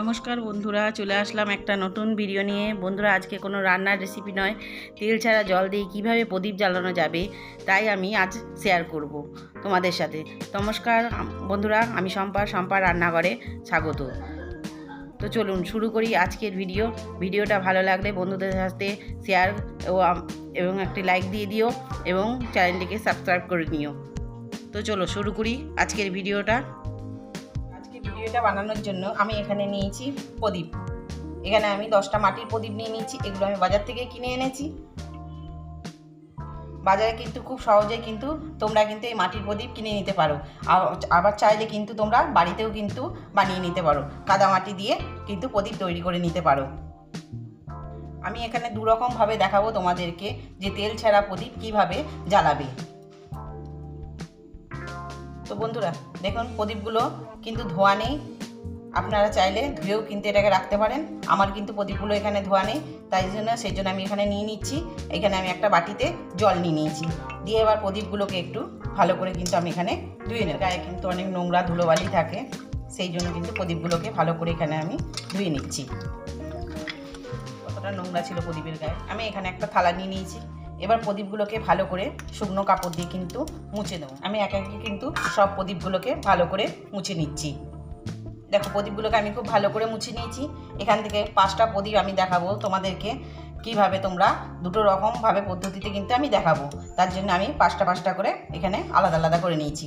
নমস্কার বন্ধুরা, চলে আসলাম একটা নতুন ভিডিও নিয়ে। বন্ধুরা, আজকে কোনো রান্নার রেসিপি নয়। তেল ছাড়া জল দিয়ে কীভাবে প্রদীপ জ্বালানো যাবে, তাই আমি আজ শেয়ার করব তোমাদের সাথে। নমস্কার বন্ধুরা, আমি শম্পা শম্পা রান্নাঘরে স্বাগত। তো চলুন, শুরু করি আজকের ভিডিও ভিডিওটা ভালো লাগলে বন্ধুদের সাথে শেয়ার ও এবং একটি লাইক দিয়ে দিও, এবং চ্যানেলটিকে সাবস্ক্রাইব করে নিও। তো চলো, শুরু করি আজকের ভিডিওটা ভিডিওটা বানানোর জন্য আমি এখানে নিয়েছি প্রদীপ। এখানে আমি দশটা মাটির প্রদীপ নিয়ে নিয়েছি, এগুলো আমি বাজার থেকে কিনে এনেছি। বাজারে কিন্তু খুব সহজেই কিন্তু তোমরা কিন্তু এই মাটির প্রদীপ কিনে নিতে পারো। আবার চাইলে কিন্তু তোমরা বাড়িতেও কিন্তু বানিয়ে নিতে পারো। কাদা মাটি দিয়ে কিন্তু প্রদীপ তৈরি করে নিতে পারো। আমি এখানে দু রকমভাবে দেখাবো তোমাদেরকে যে তেল ছাড়া প্রদীপ কীভাবে জ্বালাবে। তো বন্ধুরা, দেখুন, প্রদীপগুলো কিন্তু ধোয়া নেই। আপনারা চাইলে ধুয়েও কিন্তু এটাকে রাখতে পারেন। আমার কিন্তু প্রদীপগুলো এখানে ধোয়া নেই, তাই জন্য সেই জন্য আমি এখানে নিয়ে নিচ্ছি। এখানে আমি একটা বাটিতে জল নিয়ে নিয়েছি। দিয়ে এবার প্রদীপগুলোকে একটু ভালো করে কিন্তু আমি এখানে ধুয়ে নেব। গায়ে কিন্তু অনেক নোংরা ধুলোবালি থাকে, সেই জন্য কিন্তু প্রদীপগুলোকে ভালো করে এখানে আমি ধুয়ে নিচ্ছি। কতটা নোংরা ছিল প্রদীপের গায়ে। আমি এখানে একটা থালা নিয়ে নিয়েছি। এবার প্রদীপগুলোকে ভালো করে শুকনো কাপড় দিয়ে কিন্তু মুছে দেবো আমি একে একে কিন্তু সব প্রদীপগুলোকে ভালো করে মুছে নিচ্ছি। দেখো, প্রদীপগুলোকে আমি খুব ভালো করে মুছে নিয়েছি। এখান থেকে পাঁচটা প্রদীপ আমি দেখাবো তোমাদেরকে কীভাবে তোমরা দুটো রকমভাবে পদ্ধতিতে কিন্তু আমি দেখাবো। তার জন্য আমি পাঁচটা পাঁচটা করে এখানে আলাদা আলাদা করে নিয়েছি।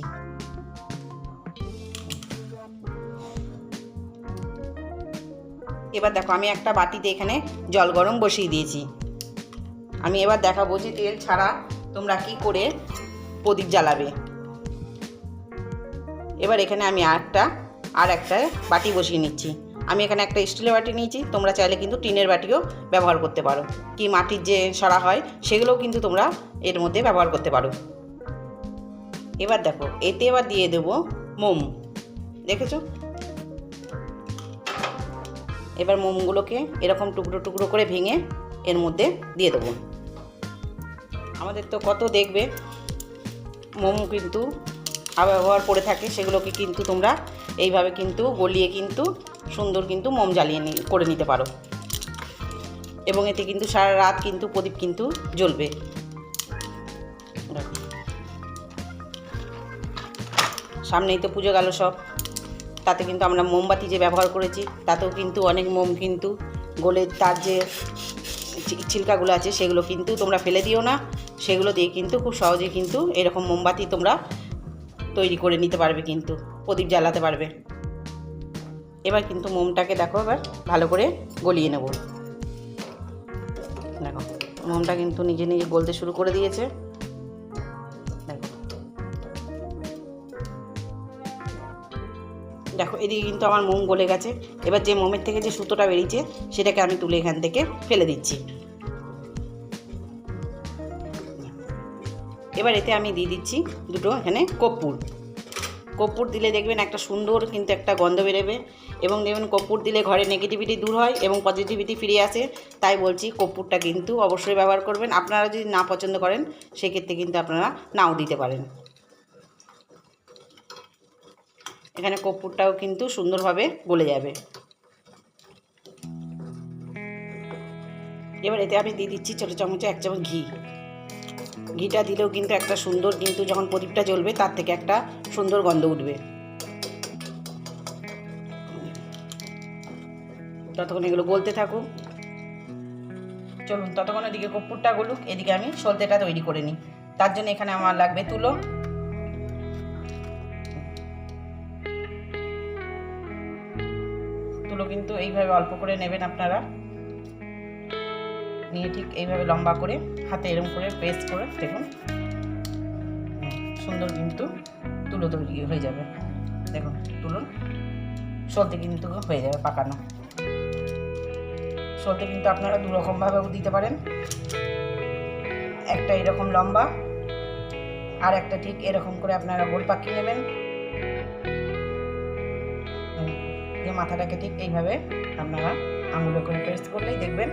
এবার দেখো, আমি একটা বাটিতে এখানে জল গরম বসিয়ে দিয়েছি। আমি এবার দেখাবো যে তেল ছাড়া তোমরা কি করে প্রদীপ জ্বালাবে। এবার এখানে আমি আরেকটা আর একটা বাটি বসিয়ে নিচ্ছি। আমি এখানে একটা স্টিলের বাটি নিয়েছি, তোমরা চাইলে কিন্তু টিনের বাটিও ব্যবহার করতে পারো। কি মাটির যে সারা হয়, সেগুলোও কিন্তু তোমরা এর মধ্যে ব্যবহার করতে পারো। এবার দেখো, এতে এবার দিয়ে দেবো মোম। দেখেছ? এবার মোমগুলোকে এরকম টুকরো টুকরো করে ভেঙে এর মধ্যে দিয়ে দেবো। আমাদের তো কত দেখবে। মোম কিন্তু ব্যবহার করে থাকে, সেগুলোকে কিন্তু তোমরা এইভাবে কিন্তু গলিয়ে কিন্তু সুন্দর কিন্তু মোম জ্বালিয়ে করে নিতে পারো। এবং এতে কিন্তু সারা রাত কিন্তু প্রদীপ কিন্তু জ্বলবে। সামনেই তো পুজো গেল সব। তাতে কিন্তু আমরা মোমবাতি যে ব্যবহার করেছি, তাতেও কিন্তু অনেক মোম কিন্তু গলে তার যে ছিলকাগুলো আছে, সেগুলো কিন্তু তোমরা ফেলে দিও না। সেগুলো দিয়ে কিন্তু খুব সহজে কিন্তু এরকম মোমবাতি তোমরা তৈরি করে নিতে পারবে কিন্তু, প্রদীপ জ্বালাতে পারবে। এবার কিন্তু মোমটাকে দেখো এবার ভালো করে গলিয়ে নেব। দেখো, মোমটা কিন্তু নিজে নিজে গলতে শুরু করে দিয়েছে। দেখো। দেখো, এদিকে কিন্তু আমার মোম গলে গেছে। এবার যে মোমের থেকে যে সুতোটা বেরিয়েছে, সেটাকে আমি তুলে এখান থেকে ফেলে দিচ্ছি। এবার এতে আমি দিয়ে দিচ্ছি দুটো এখানে কর্পূর। কর্পূর দিলে দেখবেন একটা সুন্দর কিন্তু একটা গন্ধ বেরোবে এবং দেখবেন কর্পূর দিলে ঘরে নেগেটিভিটি দূর হয় এবং পজিটিভিটি ফিরে আসে। তাই বলছি কর্পূরটা কিন্তু অবশ্যই ব্যবহার করবেন। আপনারা যদি না পছন্দ করেন, সেক্ষেত্রে কিন্তু আপনারা নাও দিতে পারেন। এখানে কর্পূরটাও কিন্তু সুন্দরভাবে গলে যাবে। এবার এতে আমি দিয়ে দিচ্ছি ছোটো চামচে এক চামচ ঘি। ঘিটা দিলেও কিন্তু একটা সুন্দর কিন্তু যখন প্রদীপটা জ্বলবে, তার থেকে একটা সুন্দর গন্ধ উঠবে। ততক্ষণ এগুলো গলতে থাকুক। চলুন, ততক্ষণ এদিকে কর্পূরটা গলুক, এদিকে আমি সলতেটা তৈরি করে নিই। তার জন্য এখানে আমার লাগবে তুলো। তুলো কিন্তু এইভাবে অল্প করে নেবেন আপনারা। নিয়ে ঠিক এইভাবে লম্বা করে, হাতে এরম করে পেস্ট করে দেখুন। সুন্দর কিন্তু তুলো তৈরি হয়ে যাবে। দেখুন, তুলুন। সলতে কিন্তু হয়ে যাবে পাকানো। সলতে কিন্তু আপনারা দু রকমভাবেও দিতে পারেন। একটা এরকম লম্বা, আর একটা ঠিক এরকম করে আপনারা গোল পাকিয়ে নেবেন। মাথাটাকে ঠিক এইভাবে আপনারা আঙুলে করে পেস্ট করলেই দেখবেন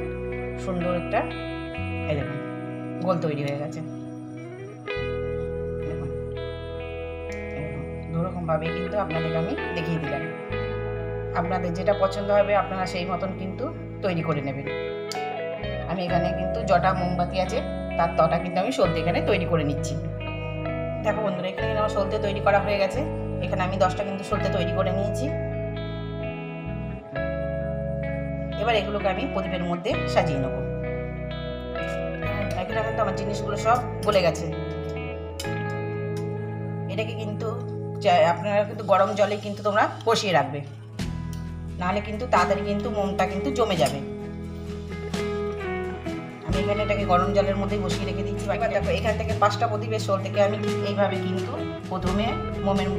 সুন্দর একটা এই গোল তৈরি হয়ে গেছে। দেখুন। দুরকমভাবে কিন্তু আপনাদেরকে আমি দেখিয়ে দিলাম। আপনাদের যেটা পছন্দ হবে, আপনারা সেই মতন কিন্তু তৈরি করে নেবেন। আমি এখানে কিন্তু জটা মোমবাতি আছে, তার তটা কিন্তু আমি সলতে এখানে তৈরি করে নিচ্ছি। দেখো বন্ধুরা, এখানে আমার সলতে তৈরি করা হয়ে গেছে। এখানে আমি দশটা কিন্তু সলতে তৈরি করে নিয়েছি। এবার এগুলোকে আমি প্রদীপের মধ্যে সাজিয়ে নেব। এখানে কিন্তু আমার জিনিসগুলো সব গলে গেছে। এটাকে কিন্তু আপনারা কিন্তু গরম জলে কিন্তু তোমরা বসিয়ে রাখবে। নাহলে কিন্তু তাড়াতাড়ি কিন্তু মোমটা কিন্তু জমে যাবে। আমি এখানে এটাকে গরম জলের মধ্যে বসিয়ে রেখে দিচ্ছি। দেখো, এখান থেকে পাঁচটা প্রদীপের শোল থেকে আমি এইভাবে কিন্তু প্রথমে মোমের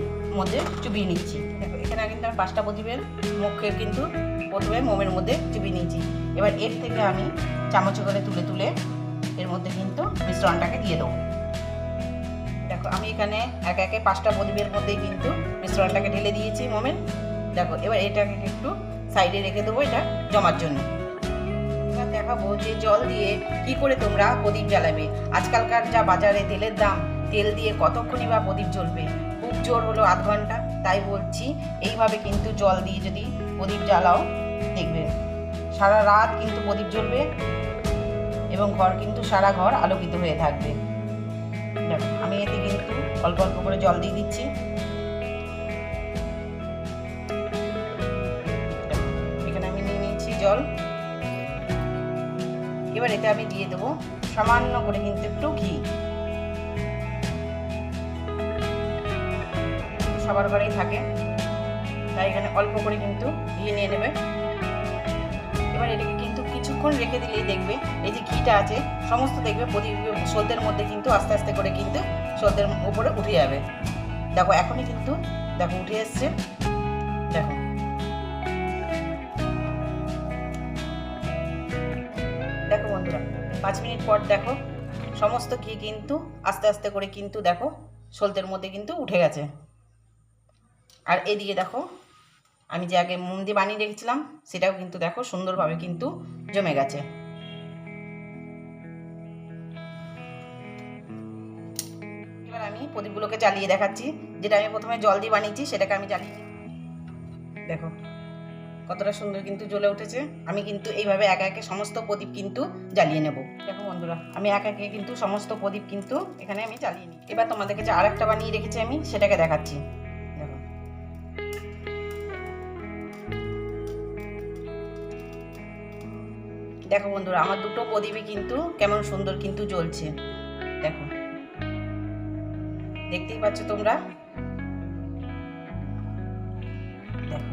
মধ্যে চুবিয়ে নিচ্ছি। দেখো, এখানে কিন্তু আমি পাঁচটা প্রদীপের মুখে কিন্তু প্রথমে মোমের মধ্যে চুবিয়ে নিয়েছি। এবার এর থেকে আমি চামচ করে তুলে তুলে এর মধ্যে কিন্তু মিশ্রণটাকে দিয়ে দেবো। দেখো, আমি এখানে একে একে পাঁচটা প্রদীপের মধ্যেই কিন্তু মিশ্রণটাকে ঢেলে দিয়েছি মোমের। দেখো, এবার এটাকে একটু সাইডে রেখে দেবো এটা জমার জন্য। এবার দেখাবো যে জল দিয়ে কি করে তোমরা প্রদীপ জ্বালাবে? আজকালকার যা বাজারে তেলের দাম, তেল দিয়ে কতক্ষণই বা প্রদীপ জ্বলবে? জোর হলো আধ ঘণ্টা, তাই বলছি, এইভাবে কিন্তু জল দিয়ে যদি প্রদীপ জ্বালাও, দেখবে সারা রাত কিন্তু প্রদীপ জ্বলবে এবং ঘর কিন্তু সারা ঘর আলোকিত হয়ে থাকবে। আমি এতে কিন্তু অল্প অল্প করে জল দিয়ে দিচ্ছি। এখানে আমি নিয়ে নিচ্ছি জল। এবার এতে আমি দিয়ে দেবো সামান্য করে কিন্তু একটু ঘি। সবার ঘরেই থাকে। তাই এখানে অল্প করে কিন্তু ঘি নিয়ে নেবে। এবার এটাকে কিন্তু কিছুক্ষণ রেখে দিলেই দেখবে, এই যে ঘিটা আছে, সমস্ত দেখবে প্রতি সলদের মধ্যে কিন্তু আস্তে আস্তে করে কিন্তু সলদের উপরে উঠে যাবে। দেখো, এখনই কিন্তু দেখো উঠে এসছে। দেখো। দেখো বন্ধুরা, পাঁচ মিনিট পর দেখো, সমস্ত ঘি কিন্তু আস্তে আস্তে করে কিন্তু দেখো সলতের মধ্যে কিন্তু উঠে গেছে। আর এদিকে দেখো, আমি যে আগে মোম দিয়ে বানিয়ে রেখেছিলাম, সেটাও কিন্তু দেখো সুন্দরভাবে কিন্তু জমে গেছে। এবার আমি প্রদীপগুলোকে চালিয়ে দেখাচ্ছি, যেটা আমি প্রথমে জল দিয়ে বানিয়েছি, সেটাকে আমি নিই। দেখো, কতটা সুন্দর কিন্তু জ্বলে উঠেছে। আমি কিন্তু এইভাবে একা একে সমস্ত প্রদীপ কিন্তু জ্বালিয়ে নেব। দেখো বন্ধুরা, আমি একা একে কিন্তু সমস্ত প্রদীপ কিন্তু এখানে আমি জ্বালিয়ে নিই এবার তোমাদেরকে যে আর একটা বানিয়ে রেখেছি আমি, সেটাকে দেখাচ্ছি। দেখো বন্ধুরা, আমার দুটো প্রদীপই কিন্তু কেমন সুন্দর কিন্তু জ্বলছে। দেখো। দেখতেই পাচ্ছ তোমরা? দেখো।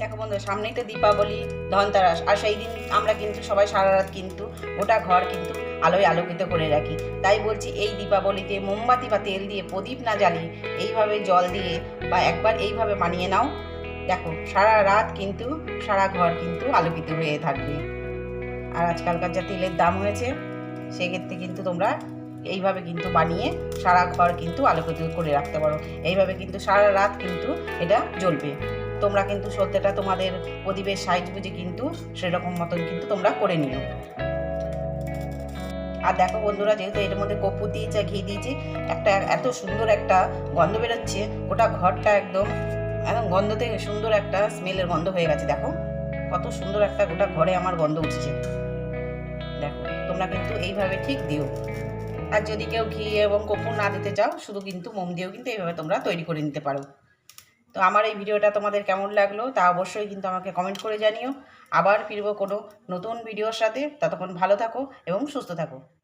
দেখো সামনেই তো দীপাবলি, ধনতেরাস, আর সেই দিন আমরা কিন্তু সবাই সারা রাত কিন্তু ওটা ঘর কিন্তু আলোয় আলোকিত করে রাখি। তাই বলছি, এই দীপাবলিতে মোমবাতি বা তেল দিয়ে প্রদীপ না জ্বালিয়ে এইভাবে জল দিয়ে বা একবার এইভাবে মানিয়ে নাও। দেখো, সারা রাত কিন্তু, সারা ঘর কিন্তু আলোকিত হয়ে থাকবে। আর আজকালকার যা তেলের দাম হয়েছে, সেক্ষেত্রে কিন্তু তোমরা এইভাবে কিন্তু বানিয়ে সারা ঘর কিন্তু আলোকিত করে রাখতে পারো। এইভাবে কিন্তু সারা রাত কিন্তু এটা জ্বলবে। তোমরা কিন্তু সত্যিটা তোমাদের প্রদীপের সাইজ বুঝে কিন্তু সেরকম মতন কিন্তু তোমরা করে নিও। আর দেখো বন্ধুরা, যেহেতু এর মধ্যে কপুর দিয়েছে, ঘি দিয়েছি, একটা এত সুন্দর একটা গন্ধ বেরোচ্ছে, গোটা ঘরটা একদম একদম গন্ধ থেকে সুন্দর একটা স্মেলের গন্ধ হয়ে গেছে, দেখো। কত সুন্দর একটা গোটা ঘরে আমার গন্ধ উঠছে। দেখো, তোমরা কিন্তু এইভাবে ঠিক দিও। আর যদি কেউ ঘি এবং কপুর না দিতে চাও, শুধু কিন্তু মোম দিয়েও কিন্তু এইভাবে তোমরা তৈরি করে নিতে পারো। তো আমার এই ভিডিওটা তোমাদের কেমন লাগল, তা অবশ্যই কিন্তু আমাকে কমেন্ট করে জানিও। আবার ফিরবো কোনো নতুন ভিডিওর সাথে। ততক্ষণ ভালো থাকো এবং সুস্থ থাকো।